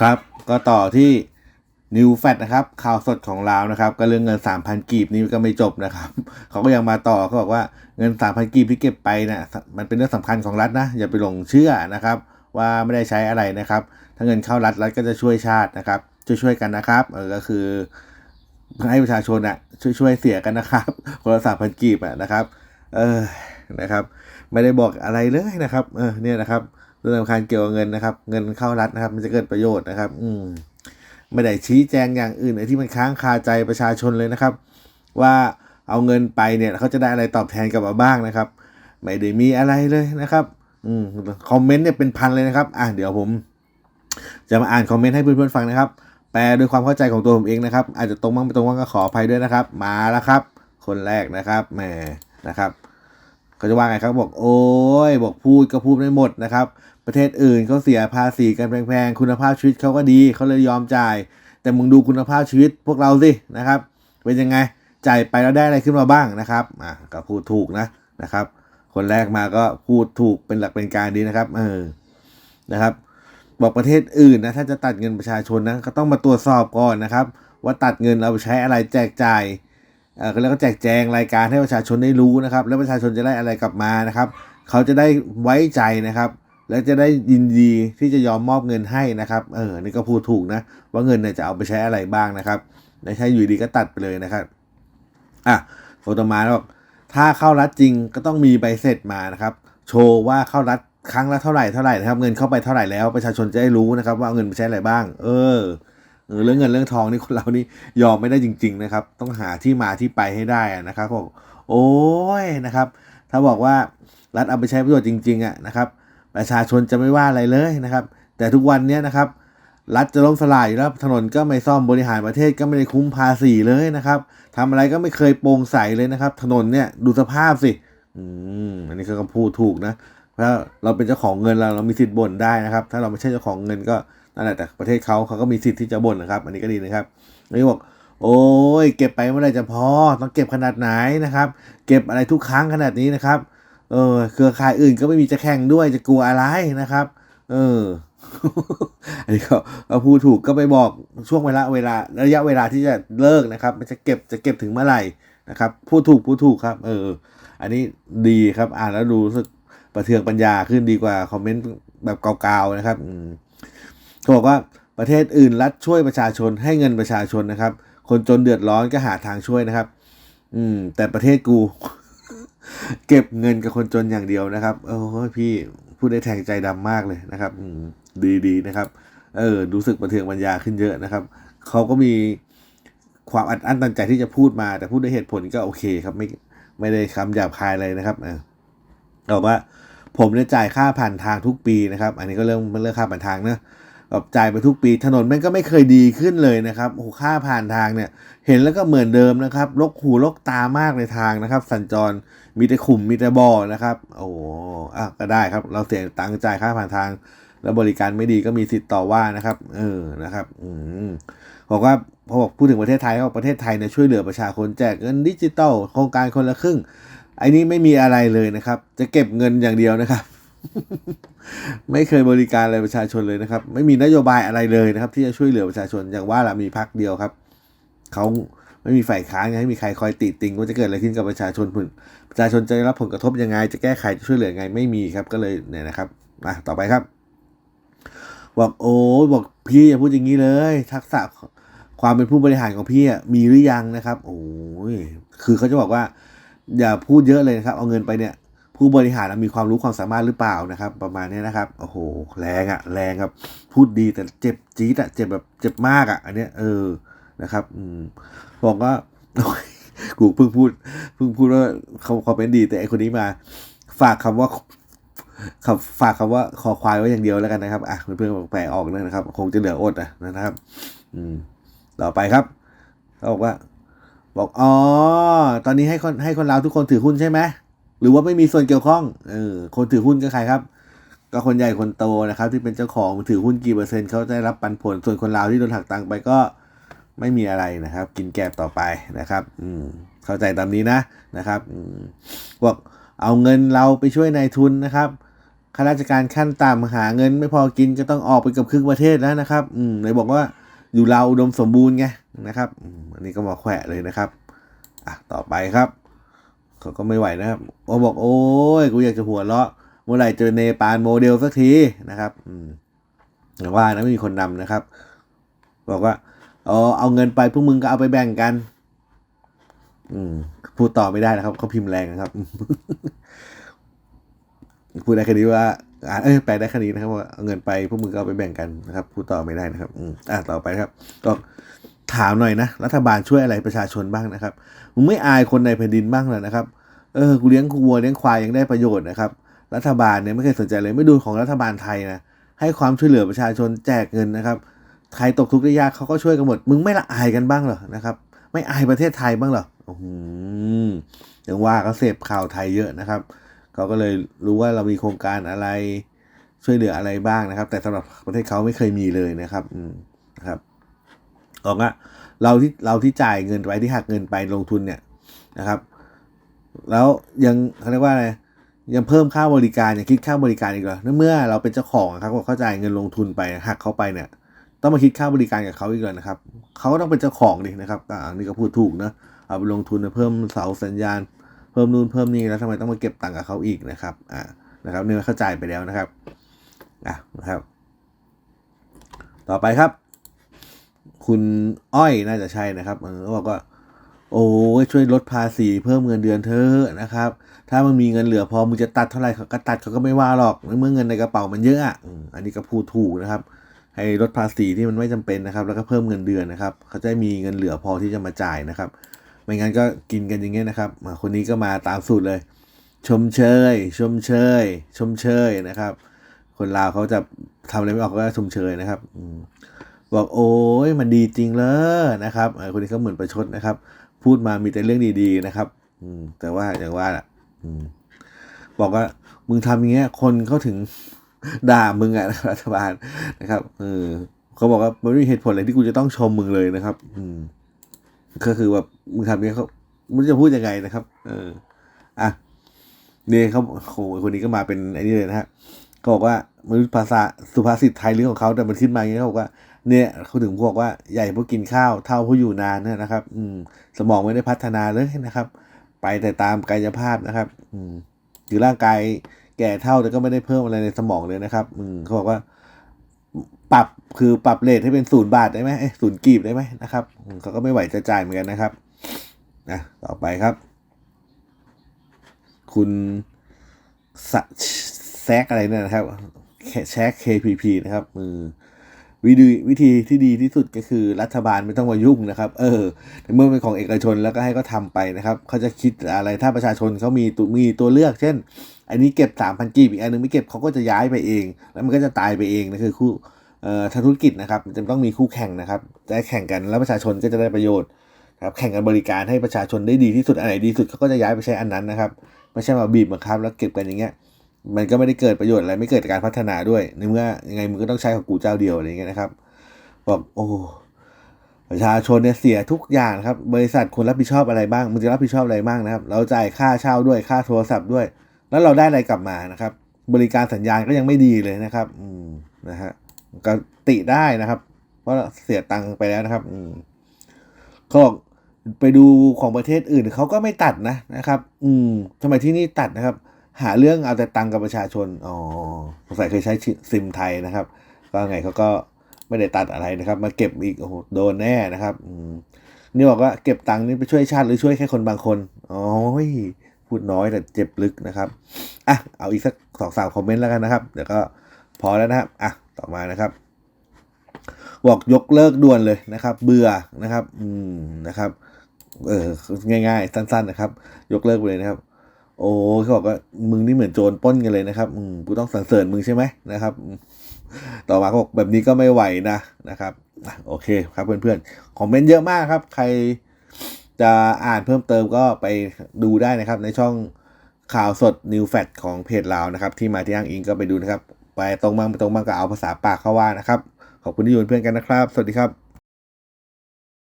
ครับ ก็ต่อที่นิวแฟตนะครับ ข่าวสดของเรานะครับ ก็เรื่องเงิน 3,000 กีบนี้ก็ไม่จบนะครับ เขาก็ยังมาต่อเขาบอกว่าเงิน 3,000 กีบที่เก็บไปนะ่ยมันเป็นเรื่องสำคัญของรัฐนะ อย่าไปหลงเชื่อนะครับ ว่าไม่ได้ใช้อะไรนะครับ ถ้าเงินเข้ารัฐรัฐก็จะช่วยชาตินะครับ ช่วยช่วยกันนะครับเออก็คือให้ประชาชนอะช่วยช่วยเสียกันนะครับคนละสามพันกีบอะนะครับ เออนะครับ ไม่ได้บอกอะไรเลยนะครับ เออเนี่ยนะครับ เรื่องสำคัญเกี่ยวกับเงินนะครับ เงินเข้ารัฐนะครับ มันจะเกิดประโยชน์นะครับ อืมไม่ได้ชี้แจงอย่างอื่นไอ้ที่มันค้างคาใจประชาชนเลยนะครับ ว่าเอาเงินไปเนี่ยเขาจะได้อะไรตอบแทนกลับมาบ้างนะครับ ไม่ได้มีอะไรเลยนะครับ อืมคอมเมนต์เนี่ยเป็นพันเลยนะครับ อะเดี๋ยวผม จะมาอ่านคอมเมนต์ให้เพื่อนๆฟังนะครับ แปลด้วยความเข้าใจของตัวผมเองนะครับ อาจจะตรงบ้างไม่ตรงบ้างก็ขออภัยด้วยนะครับ มาแล้วครับ คนแรกนะครับแหมนะครับเขาจะว่าไงครับบอกโอ้ บอกพูดก็พูดไม่หมดนะครับ ประเทศอื่นเขาเสียภาษีกันแพงๆ คุณภาพชีวิตเขาก็ดีเขาเลยยอมจ่าย แต่มึงดูคุณภาพชีวิตพวกเราสินะครับ เป็นยังไงจ่ายไปแล้วได้อะไรขึ้นมาบ้างนะครับอะก็พูดถูกนะนะครับ คนแรกมาก็พูดถูกเป็นหลักเป็นการดีนะครับ เออนะครับบอกประเทศอื่นนะถ้าจะตัดเงินประชาชนนะก็ต้องมาตรวจสอบก่อนนะครับ ว่าตัดเงินเราไปใช้อะไรแจกจ่ายเออแล้วก็แจกแจงรายการให้ประชาชนได้รู้นะครับ แล้วประชาชนจะได้อะไรกลับมานะครับ เขาจะได้ไว้ใจนะครับ และจะได้ยินดีที่จะยอมมอบเงินให้นะครับเออนี่ก็พูดถูกนะ ว่าเงินเนี่ยจะเอาไปใช้อะไรบ้างนะครับไม่ใช่อยู่ดีก็ตัดไปเลยนะครับอะโฟโตมาบอกถ้าเข้ารัฐจริงก็ต้องมีใบเสร็จมานะครับ โชว์ว่าเข้ารัฐครั้งละเท่าไหร่เท่าไหร่นะครับ เงินเข้าไปเท่าไหร่แล้วประชาชนจะได้รู้นะครับ ว่าเอาเงินไปใช้อะไรบ้าง เออเรื่องเงินเรื่องทองนี่คนเรานี่ยอมไม่ได้จริง ๆ นะครับ ต้องหาที่มาที่ไปให้ได้นะครับบอกโอ้ยนะครับ ถ้าบอกว่า รัฐเอาไปใช้ประโยชน์จริงๆอะนะครับ ประชาชนจะไม่ว่าอะไรเลยนะครับ แต่ทุกวันนี้นะครับ รัฐจะล้มสลายอยู่แล้วถนนก็ไม่ซ่อมบริหารประเทศก็ไม่ได้คุ้มภาษีเลยนะครับทำอะไรก็ไม่เคยโปร่งใสเลยนะครับ ถนนเนี่ยดูสภาพสิ อืมอันนี้ก็พูดถูกนะถ้าเราเป็นเจ้าของเงินเราเรามีสิทธิ์บ่นได้นะครับ ถ้าเราไม่ใช่เจ้าของเงินก็นั่นแหละแต่ประเทศเขาเขาก็มีสิทธิ์ที่จะบ่นนะครับ อันนี้ก็ดีนะครับนนี้บอกโอ้ยเก็บไปเมื่อไรจะพอต้องเก็บขนาดไหนนะครับ เก็บอะไรทุกครั้งขนาดนี้นะครับ เออ เครือข่ายอื่นก็ไม่มีจะแข่งด้วยจะกลัวอะไรนะครับ เออ อันนี้ก็ก็พูดถูกก็ไปบอกช่วงเวลาเวลา ระยะเวลาที่จะเลิกนะครับมันจะเก็บจะเก็บถึงเมื่อไหร่นะครับพูดถูกพูดถูกครับ เออ อันนี้ดีครับ อ่านแล้วดูรู้สึกประเทืองปัญญาขึ้นดีกว่าคอมเมนต์แบบเกาๆนะครับเขาบอกว่าประเทศอื่นรัฐช่วยประชาชนให้เงินประชาชนนะครับ คนจนเดือดร้อนก็หาทางช่วยนะครับ อืม แต่ประเทศกู เก็บเงินกับคนจนอย่างเดียวนะครับโอ้พี่พูดได้แทงใจดำมากเลยนะครับดีดีนะครับ เออรู้สึกประเทืองปัญญาขึ้นเยอะนะครับเขาก็มีความอัดอั้นตันใจที่จะพูดมา แต่พูดด้วยเหตุผลก็โอเคครับ ไม่ไม่ได้คำหยาบคายเลยนะครับเออบอกว่าผมเนี่ยจ่ายค่าผ่านทางทุกปีนะครับ อันนี้ก็เรื่องเรื่องค่าผ่านทางนะ แบบจ่ายไปทุกปีถนนมันก็ไม่เคยดีขึ้นเลยนะครับโอ้ค่าผ่านทางเนี่ย เห็นแล้วก็เหมือนเดิมนะครับลกหูลกตามากในทางนะครับ สัญจรมีแต่ขุมมีแต่บ่อนะครับ โอ้อะก็ได้ครับ เราเสียตังค์จ่ายค่าผ่านทาง แล้วบริการไม่ดีก็มีสิทธิ์ต่อว่านะครับ เออนะครับ อืมบอกว่าพอบอกพูดถึงประเทศไทยเขาบอกประเทศไทยเนี่ยช่วยเหลือประชาชนแจกเงินดิจิตอลโครงการคนละครึ่งไอ้นี้ไม่มีอะไรเลยนะครับ จะเก็บเงินอย่างเดียวนะครับ ไม่เคยบริการอะไรประชาชนเลยนะครับ ไม่มีนโยบายอะไรเลยนะครับ ที่จะช่วยเหลือประชาชนอย่างว่าละมีพักเดียวครับเขาไม่มีฝ่ายค้านไงไม่มีใครคอยติติงว่าจะเกิดอะไรขึ้นกับประชาชนผลประชาชนจะได้รับผลกระทบยังไง จะแก้ไขจะช่วยเหลือยังไงไม่มีครับก็เลยเนี่ยนะครับมาต่อไปครับ บอกโอ้บอกพี่อย่าพูดอย่างนี้เลย ทักษะความเป็นผู้บริหารของพี่มีหรือยังนะครับ โอ้ยคือเขาจะบอกว่า อย่าพูดเยอะเลยนะครับ เอาเงินไปเนี่ย ผู้บริหารมีความรู้ความสามารถหรือเปล่านะครับ ประมาณนี้นะครับโอ้โหแรงอะแรงครับ พูดดีแต่เจ็บจี๊ดอะเจ็บแบบเจ็บมากอะอันเนี้ยเออนะครับอืมบอกว่ากูเพิ่งพูดเพิ่งพูดว่าเขาเขาเป็นดีแต่ไอคนนี้มา ฝากคำว่าคำฝากคำว่าคอควายไว้อย่างเดียวแล้วกันนะครับอะเพื่อนๆแปลออกนะครับ คงจะเหลืออดอะนะครับ อืม ต่อไปครับเขาบอกว่า บอกอ๋อตอนนี้ให้คนให้คนลาทุกคนถือหุ้นใช่ไหม หรือว่าไม่มีส่วนเกี่ยวข้องเออคนถือหุ้นก็ใครครับ ก็คนใหญ่คนโตนะครับ ที่เป็นเจ้าของถือหุ้นกี่เปอร์เซ็นต์เขาได้รับปันผล ส่วนคนลาวที่โดนหักตังค์ไปก็ไม่มีอะไรนะครับ กินแกบต่อไปนะครับ อืมเข้าใจตามนี้นะนะครับอบอกเอาเงินเราไปช่วยนายทุนนะครับข้าราชการขั้นต่ำหาเงินไม่พอกินก็ต้องออกไปกับครึ่งประเทศแล้วนะครับ อืมเลยบอกว่าอยู่เราวอุดมสมบูรณ์ไงนะครับอันนี้ก็มาแขวะเลยนะครับ อะต่อไปครับ เขาก็ไม่ไหวนะครับโอบอกโอ้ยกูอยากจะหัวเราะเมื่อไหร่เจอเนปาลโมเดลสักทีนะครับ อืมอย่ว่านะไม่มีคนนำนะครับ บอกว่าเอาเอาเงินไปพวกมึงก็เอาไปแบ่งกัน อืม พูดต่อไม่ได้นะครับเขาพิมพ์แรงนะครับ พูดได้แค่นี้ว่าอ่าเอ้ยแปลได้แค่นี้นะครับว่าเอาเงินไปพวกมึงก็เอาไปแบ่งกันนะครับ พูดต่อไม่ได้นะครับ อืมอะต่อไปครับก็ ถามหน่อยนะ รัฐบาลช่วยอะไรประชาชนบ้างนะครับมึงไม่อายคนในแผ่นดินบ้างเลยนะครับ เออกูเลี้ยงวัวเลี้ยงควายยังได้ประโยชน์นะครับ รัฐบาลเนี่ยไม่เคยสนใจเลยไม่ดูของรัฐบาลไทยนะให้ความช่วยเหลือประชาชนแจกเงินนะครับใครตกทุกข์ได้ยากเขาก็ช่วยกันหมด มึงไม่ละอายกันบ้างเหรอนะครับ ไม่อายประเทศไทยบ้างเหรอโอืมอย่างว่าเขาเสพข่าวไทยเยอะนะครับเขาก็เลยรู้ว่าเรามีโครงการอะไรช่วยเหลืออะไรบ้างนะครับ แต่สำหรับประเทศเขาไม่เคยมีเลยนะครับ อืม นะครับอกว่าเราที่เราที่จ่ายเงินไปที่หักเงินไปลงทุนเนี่ยนะครับ แล้วยังเขาเรียกว่าอะไรยังเพิ่มค่าบริการยังคิดค่าบริการอีกเหรอเมื่อเราเป็นเจ้าของอะครับเขาจ่ายเงินลงทุนไปหักเขาไปเนี่ย ต้องมาคิดค่าบริการกับเขาอีกเลยนะครับเขาก็ต้องเป็นเจ้าของดินะครับอ่านนี้ก็พูดถูกนะเอาไปลงทุนเพิ่มเสาสัญญาณ เพิ่มนู่นเพิ่มนี่แล้วทำไมต้องมาเก็บตังค์กับเขาอีกนะครับอ่านะครับเนี่ยเข้าใจไปแล้วนะครับอะนะครับ ต่อไปครับ คุณอ้อยน่าจะใช่นะครับเออเขาบอกว่า โอ้ยช่วยลดภาษีเพิ่มเงินเดือนเธอนะครับ ถ้ามันมีเงินเหลือพอมึงจะตัดเท่าไหร่เขาก็ตัดเขาก็ไม่ว่าหรอกเมื่อเงินในกระเป๋ามันเยอะอะอันนี้ก็พูดถูกนะครับ ให้ลดภาษีที่มันไม่จำเป็นนะครับ แล้วก็เพิ่มเงินเดือนนะครับเขาจะมีเงินเหลือพอที่จะมาจ่ายนะครับ ไม่งั้นก็กินกันอย่างเงี้ยนะครับคนนี้ก็มาตามสูตรเลย ชมเชย ชมเชย ชมเชยนะครับ คนลาวเขาจะทำอะไรไม่ออกก็ชมเชยนะครับอื บอกโอ้ยมันดีจริงเลยนะครับคนนี้เขาเหมือนประชดนะครับ พูดมามีแต่เรื่องดีๆนะครับ อืม แต่ว่าอย่างว่าอะบอกว่ามึงทำอย่างเงี้ย คนเขาถึงด่ามึงอะรัฐบาลนะครับเออเขาบอกว่ามันไม่มีเหตุผลอะไรที่กูจะต้องชมมึงเลยนะครับ อืม ก็คือแบบมึงทำอย่างเงี้ยเขามึงจะพูดยังไงนะครับ เออ อะเนี่ยเขาโหคนนี้ก็มาเป็นไอ้นี่เลยนะฮะเขาบอกว่ามนุษภาษาสุภาษิตไทยเรื่องของเขาแต่มันขึ้นมาอย่างเงี้ยเขาบอกว่า เนี่ยเขาถึงพวกว่าใหญ่เพราะกินข้าวเท่าเพราะอยู่นานนะครับ อืม สมองไม่ได้พัฒนาเลยนะครับ ไปแต่ตามกายภาพนะครับ อืมหรือร่างกายแก่เท่าแต่ก็ไม่ได้เพิ่มอะไรในสมองเลยนะครับ อืมเขาบอกว่า ปรับคือปรับเลทให้เป็นศูนย์บาทได้ไหมศูนย์กีบได้ไหมนะครับเขาก็ไม่ไหวจะจ่ายเหมือนกันนะครับนะต่อไปครับ คุณแซกอะไรเนี่ยนะครับแชก KPP นะครับมือ วิธีวิธีที่ดีที่สุดก็คือรัฐบาลไม่ต้องมายุ่งนะครับ เออเมื่อเป็นของเอกชนแล้วก็ให้เขาทาไปนะครับเขาจะคิดอะไรถ้าประชาชนเขามีตัวมีตัวเลือก เช่น อันนี้เก็บสามพันกีบอีกอันนึงไม่เก็บเขาก็จะย้ายไปเอง แล้วมันก็จะตายไปเองนะคือคู่เอ่อธุรกิจนะครับจะต้องมีคู่แข่งนะครับจะแข่งกันแล้วประชาชนก็จะได้ประโยชน์ครับแข่งกันบริการให้ประชาชนได้ดีที่สุดอันไหนดีสุดเขาก็จะย้ายไปใช้อันนั้นนะครับไม่ใช่มาบีบบังคับแล้วเก็บกันอย่างเงี้ย มันก็ไม่ได้เกิดประโยชน์อะไรไม่เกิดการพัฒนาด้วยในเมื่อยังไงมึงก็ต้องใช้ของกูเจ้าเดียวอะไรอย่างเงี้ยนะครับ บอกโอ้ประชาชนเนี่ยเสียทุกอย่างครับ บริษัทควรรับผิดชอบอะไรบ้างมึงจะรับผิดชอบอะไรบ้างนะครับ เราจ่ายค่าเช่าด้วยค่าโทรศัพท์ด้วย แล้วเราได้อะไรกลับมานะครับ บริการสัญญาณก็ยังไม่ดีเลยนะครับ อืมนะฮะก็ติได้นะครับ เพราะเสียตังค์ไปแล้วนะครับ อืมเขาบอกไปดูของประเทศอื่นเขาก็ไม่ตัดนะนะครับ อืมทำไมที่นี่ตัดนะครับ หาเรื่องเอาแต่ตังค์กับประชาชน อ๋อสงสัยเคยใช้ซิมไทยนะครับ ก็ไงเขาก็ไม่ได้ตัดอะไรนะครับ มาเก็บอีก โอ้โห โดนแน่นะครับนี่บอกว่าเก็บตังค์นี่ไปช่วยชาติหรือช่วยแค่คนบางคน อ๋อพูดน้อยแต่เจ็บลึกนะครับ อะ เอาอีกสักสองสามคอมเมนต์แล้วกันนะครับ เดี๋ยวก็พอแล้วนะครับ อะ ต่อมานะครับ บอกยกเลิกด่วนเลยนะครับ เบื่อนะครับ อืม นะครับ เออ ง่าย ๆ สั้น ๆ นะครับ ยกเลิกไปเลยนะครับ โอ้เขาบอกว่ามึงนี่เหมือนโจรป้นกันเลยนะครับอืมกูต้องสรรเสริญมึงใช่ไหมนะครับ ต่อมาเขาบอกแบบนี้ก็ไม่ไหวนะนะครับโอเคครับเพื่อนๆคอมเมนต์เยอะมากครับ ใครจะอ่านเพิ่มเติมก็ไปดูได้นะครับ ในช่องข่าวสด New f a c t ของเพจเรานะครับ ที่มาที่อ้างอิงก็ไปดูนะครับ ไปตรงบ้างไปตรงบ้างก็เอาภาษาปากเข้าว่านะครับ ขอบคุณที่อยู่เป็นเพื่อนกันนะครับ สวัสดีครับ